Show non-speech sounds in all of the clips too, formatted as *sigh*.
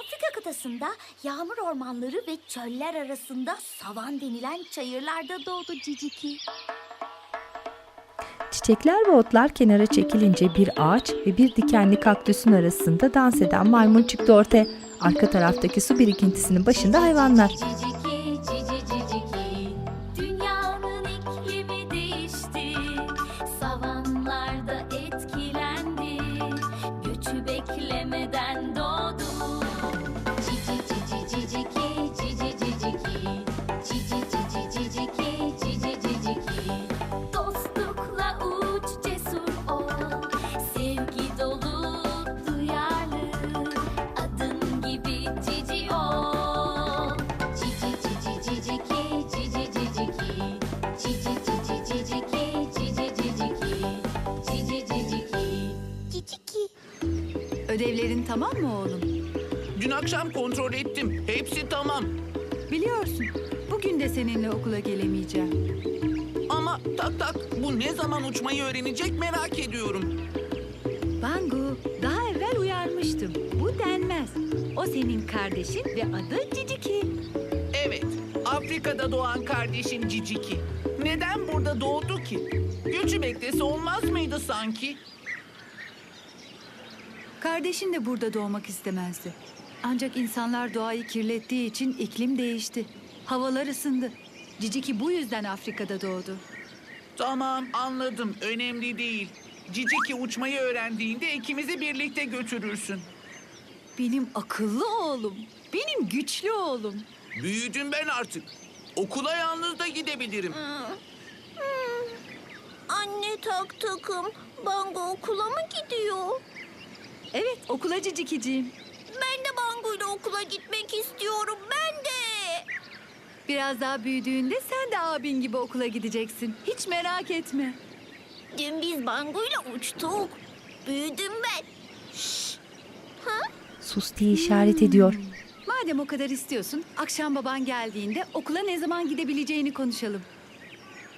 Afrika kıtasında yağmur ormanları ve çöller arasında savan denilen çayırlarda doğdu Ciciki. Çiçekler ve otlar kenara çekilince bir ağaç ve bir dikenli kaktüsün arasında dans eden maymun çıktı ortaya. Arka taraftaki su birikintisinin başında hayvanlar. Ödevlerin tamam mı oğlum? Dün akşam kontrol ettim. Hepsi tamam. Biliyorsun, bugün de seninle okula gelemeyeceğim. Ama tak tak bu ne zaman uçmayı öğrenecek merak ediyorum. Bangu, daha evvel uyarmıştım. Bu denmez. O senin kardeşin ve adı Ciciki. Evet, Afrika'da doğan kardeşin Ciciki. Neden burada doğdu ki? Göçü beklese olmaz mıydı sanki? Kardeşin de burada doğmak istemezdi. Ancak insanlar doğayı kirlettiği için iklim değişti. Havalar ısındı. Ciciki bu yüzden Afrika'da doğdu. Tamam anladım, önemli değil. Ciciki uçmayı öğrendiğinde ikimizi birlikte götürürsün. Benim akıllı oğlum. Benim güçlü oğlum. Büyüdüm ben artık. Okula yalnız da gidebilirim. Anne tak takım. Bango okula mı gidiyor? Evet, okula Cicikiciğim. Ben de Bango ile okula gitmek istiyorum. Ben de. Biraz daha büyüdüğünde sen de abin gibi okula gideceksin. Hiç merak etme. Dün biz Bango ile uçtuk. Büyüdüm ben. Sus diye işaret ediyor. Madem o kadar istiyorsun, akşam baban geldiğinde okula ne zaman gidebileceğini konuşalım.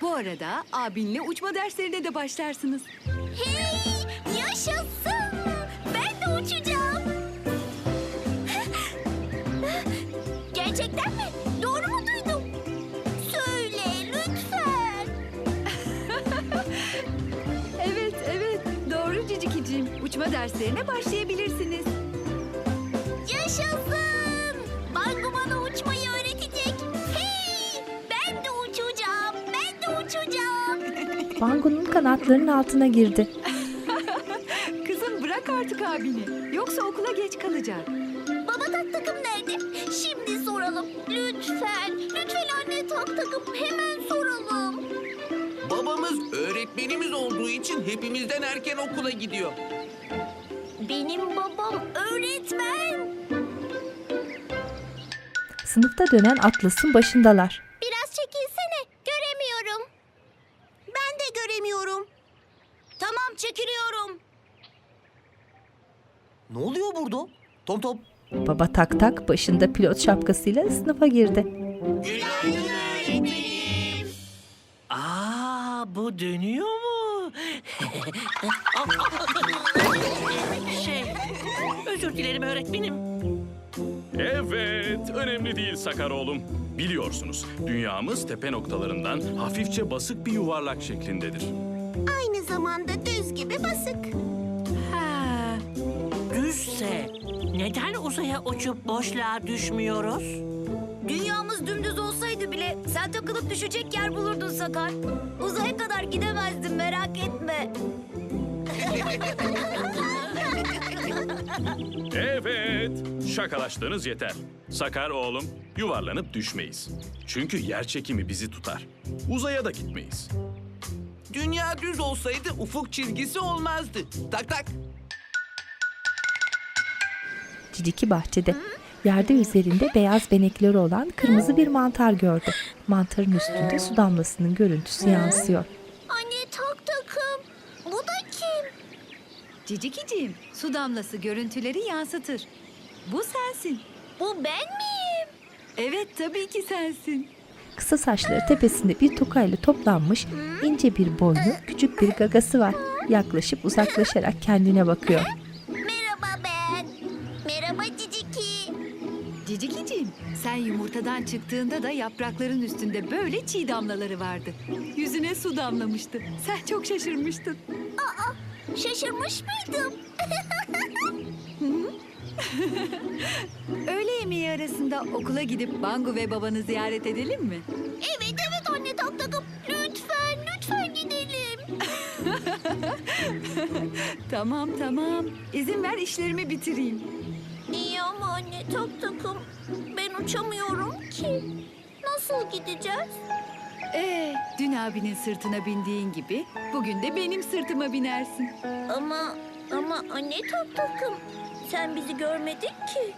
Bu arada abinle uçma derslerine de başlarsınız. Hey, Gerçekten mi? Doğru mu duydum? Söyle lütfen. *laughs* Evet, evet. Doğru Cicikiciğim. Uçma derslerine başlayabilirsiniz. Yaşasın. Bango bana uçmayı öğretecek. Hey, ben de uçacağım. Ben de uçacağım. *laughs* Bango'nun kanatlarının altına girdi. *laughs* Kızım bırak artık abini. Yoksa okula geç kalacak. Tak takım nerede? Şimdi soralım. Lütfen. Lütfen anne tak takım hemen soralım. Babamız öğretmenimiz olduğu için hepimizden erken okula gidiyor. Benim babam öğretmen. Sınıfta dönen Atlas'ın başındalar. Biraz çekilsene. Göremiyorum. Ben de göremiyorum. Tamam çekiliyorum. Ne oluyor burada? Tom Tom. Baba tak tak başında pilot şapkasıyla sınıfa girdi. Günaydın öğretmenim. Aa bu dönüyor mu? *laughs* şey, özür dilerim öğretmenim. Evet, önemli değil Sakar oğlum. Biliyorsunuz, dünyamız tepe noktalarından hafifçe basık bir yuvarlak şeklindedir. Aynı zamanda düz gibi basık. Düzse neden uzaya uçup boşluğa düşmüyoruz? Dünyamız dümdüz olsaydı bile sen takılıp düşecek yer bulurdun Sakar. Uzaya kadar gidemezdin merak etme. *laughs* Evet, şakalaştığınız yeter. Sakar oğlum, yuvarlanıp düşmeyiz. Çünkü yer çekimi bizi tutar. Uzaya da gitmeyiz. Dünya düz olsaydı ufuk çizgisi olmazdı. Tak tak. Ciciki bahçede. Yerde üzerinde beyaz benekleri olan kırmızı bir mantar gördü. Mantarın üstünde su damlasının görüntüsü yansıyor. Anne tak takım. Bu da kim? Cicikiciğim, su damlası görüntüleri yansıtır. Bu sensin. Bu ben miyim? Evet, tabii ki sensin. Kısa saçları tepesinde bir tokayla toplanmış, ince bir boynu, küçük bir gagası var. Yaklaşıp uzaklaşarak kendine bakıyor. Sen yumurtadan çıktığında da yaprakların üstünde böyle çiğ damlaları vardı. Yüzüne su damlamıştı. Sen çok şaşırmıştın. Şaşırmış mıydım? *laughs* Öğle yemeği arasında okula gidip Bangu ve babanı ziyaret edelim mi? Evet evet anne tak takım. Lütfen lütfen gidelim. *laughs* Tamam tamam. İzin ver işlerimi bitireyim. Uçamıyorum ki. Nasıl gideceğiz? Ee, dün abinin sırtına bindiğin gibi bugün de benim sırtıma binersin. Ama ama anne tak takım. Sen bizi görmedin ki.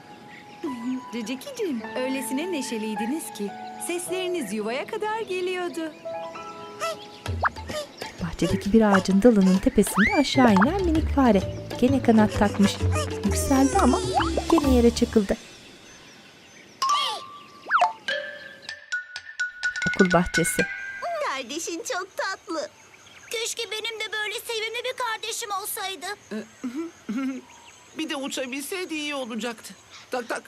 *laughs* Cicikiciğim, öylesine neşeliydiniz ki sesleriniz yuvaya kadar geliyordu. Bahçedeki bir ağacın dalının tepesinde aşağı inen minik fare. Gene kanat takmış. Yükseldi ama gene yere çakıldı. Okul bahçesi. Kardeşin çok tatlı. Keşke benim de böyle sevimli bir kardeşim olsaydı. *laughs* Bir de uçabilseydi iyi olacaktı. Tak tak.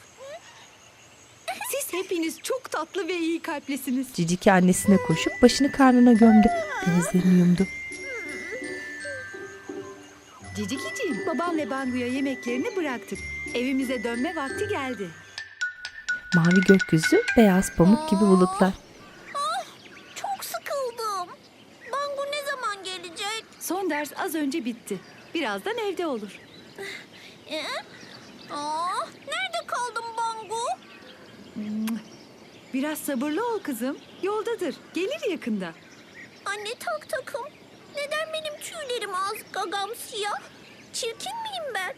*laughs* Siz hepiniz çok tatlı ve iyi kalplisiniz. Ciciki annesine koşup başını karnına gömdü. Gözlerini yumdu. Cicikiciğim, babam ve Bangu'ya yemeklerini bıraktık. Evimize dönme vakti geldi. Mavi gökyüzü, beyaz pamuk gibi bulutlar. Çok sıkıldım. Bangu ne zaman gelecek? Son ders az önce bitti. Birazdan evde olur. Ee? Aa, nerede kaldın Bangu? Biraz sabırlı ol kızım. Yoldadır. Gelir yakında. Anne tak takım. Neden benim tüylerim az, gagam siyah? Çirkin miyim ben?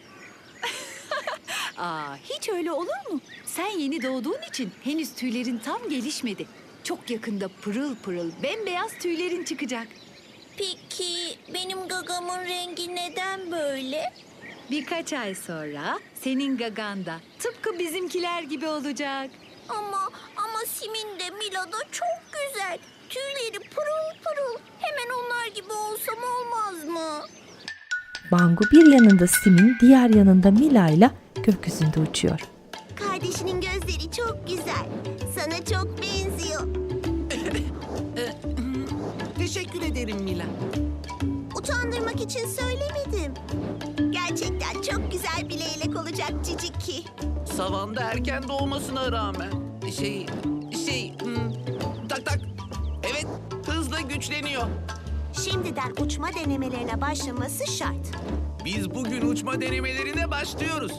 *laughs* Aa, hiç öyle olur mu? Sen yeni doğduğun için henüz tüylerin tam gelişmedi. Çok yakında pırıl pırıl bembeyaz tüylerin çıkacak. Peki benim gagamın rengi neden böyle? Birkaç ay sonra senin gagan da tıpkı bizimkiler gibi olacak. Ama ama Simin de Mila da çok güzel. Tüyleri pırıl pırıl. Hemen onlar gibi olsam olmaz mı? Bangu bir yanında Sim'in, diğer yanında Mila ile gökyüzünde uçuyor. Kardeşinin gözleri çok güzel. Sana çok benziyor. *laughs* Teşekkür ederim Mila. Utandırmak için söylemedim. Gerçekten çok güzel bir leylek olacak Ciciki. Savanda erken doğmasına rağmen. Şey, şey, hmm, tak tak. Evet, hızla güçleniyor. Şimdiden uçma denemelerine başlaması şart. Biz bugün uçma denemelerine başlıyoruz.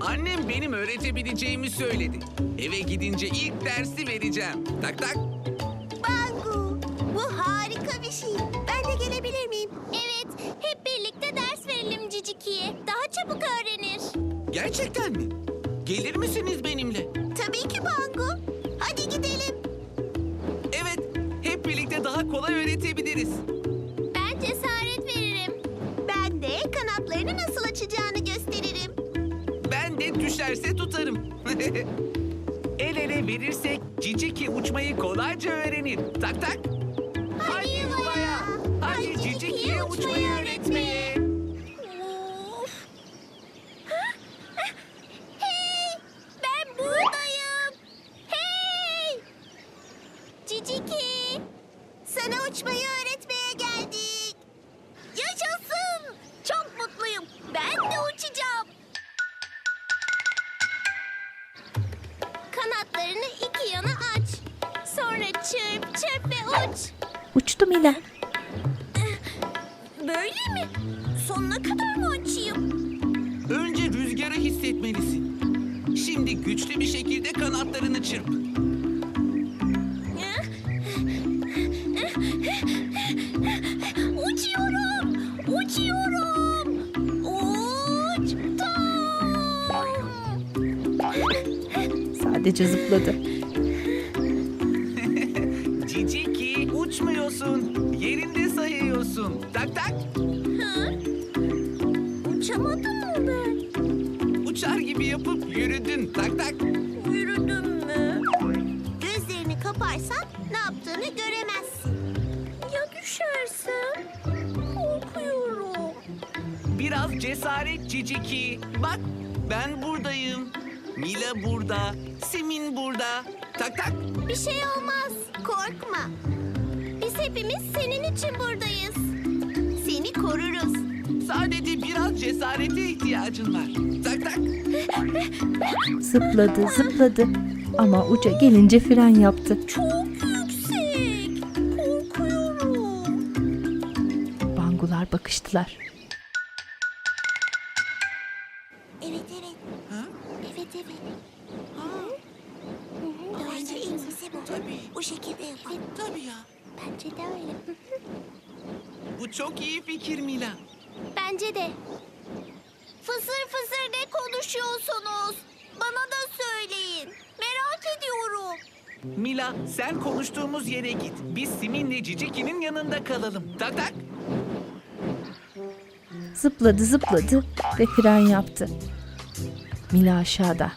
Annem benim öğretebileceğimi söyledi. Eve gidince ilk dersi vereceğim. Tak tak. Bangu, bu harika bir şey. Çabuk öğrenir. Gerçekten mi? Gelir misiniz benimle? Tabii ki Bangu. Hadi gidelim. Evet, hep birlikte daha kolay öğretebiliriz. Ben cesaret veririm. Ben de kanatlarını nasıl açacağını gösteririm. Ben de düşerse tutarım. *laughs* El ele verirsek Ciciki uçmayı kolayca öğrenir. Tak tak. Hadi yuvaya. Hadi Ciciki'ye uçmayı öğretmeye. Mila. Böyle mi? Sonuna kadar mı açayım? Önce rüzgarı hissetmelisin. Şimdi güçlü bir şekilde kanatlarını çırp. Uçuyorum! Uçuyorum! Uçtum! Sadece zıpladı. Tak tak. Yürüdüm mü? Gözlerini kaparsan ne yaptığını göremezsin. Ya düşersem? Korkuyorum. Biraz cesaret Ciciki. Bak ben buradayım. Mila burada. Simin burada. Tak tak. Bir şey olmaz. Korkma. Biz hepimiz senin için buradayız. Seni koruruz. Sadece biraz cesarete ihtiyacın var. Tak tak. Zıpladı, zıpladı. Ama uca gelince fren yaptı. Çok yüksek. Korkuyorum. Bangular bakıştılar. Evet evet. Evet evet. Bence en iyisi bu. Tabii. Bu şekilde yapalım. Tabii ya. Bence de öyle. Bu çok iyi fikir Mila. Bence de. Fısır fısır ne konuşuyorsunuz? Bana da söyleyin. Merak ediyorum. Mila sen konuştuğumuz yere git. Biz Simin'le Ciciki'nin yanında kalalım. Tak tak. Zıpladı, zıpladı ve fren yaptı. Mila aşağıda.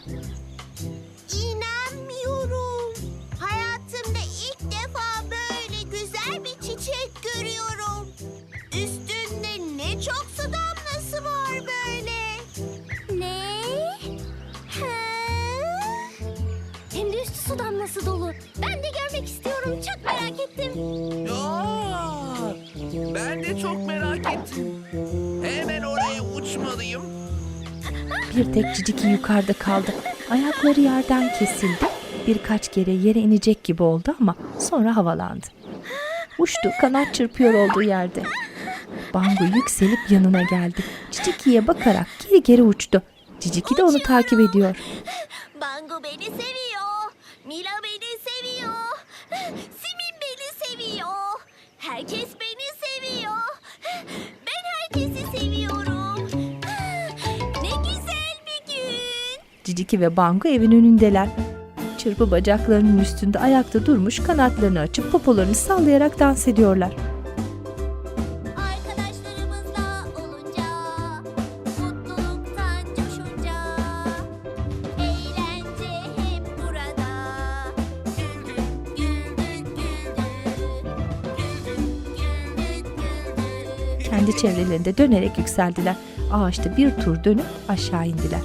Bir tek ciciki yukarıda kaldı. Ayakları yerden kesildi. Birkaç kere yere inecek gibi oldu ama sonra havalandı. Uçtu, kanat çırpıyor olduğu yerde. Bangu yükselip yanına geldi. Ciciki'ye bakarak geri geri uçtu. Ciciki de onu takip ediyor. Bango beni seviyor. Mila beni seviyor. Simin beni seviyor. Herkes beni seviyor. Ben herkesi seviyorum. Ciciki ve Bangu evin önündeler. Çırpı bacaklarının üstünde ayakta durmuş kanatlarını açıp popolarını sallayarak dans ediyorlar. Arkadaşlarımızla olunca, mutluluktan coşunca, eğlence hep burada. Güldük, güldük, güldük, güldük, güldük, güldük. Kendi çevrelerinde dönerek yükseldiler. Ağaçta bir tur dönüp aşağı indiler.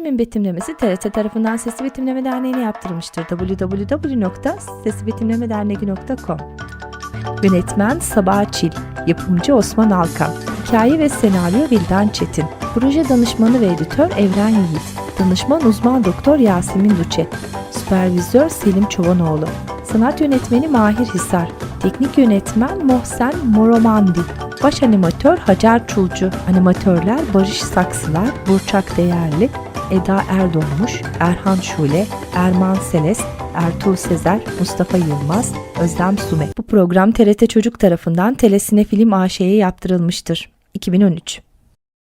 Filmin betimlemesi TRT tarafından Sesli Betimleme Derneği'ne yaptırılmıştır. www.seslibetimlemederneği.com Yönetmen Sabah Çil, yapımcı Osman Alkan, hikaye ve senaryo Vildan Çetin, proje danışmanı ve editör Evren Yiğit, danışman uzman doktor Yasemin Duçe, süpervizör Selim Çovanoğlu, sanat yönetmeni Mahir Hisar, teknik yönetmen Mohsen Moromandi, baş animatör Hacer Çulcu, animatörler Barış Saksılar, Burçak Değerli, Eda Erdoğmuş, Erhan Şule, Erman Seles, Ertuğ Sezer, Mustafa Yılmaz, Özlem Sume. Bu program TRT Çocuk tarafından Telesine Film AŞ'ye yaptırılmıştır. 2013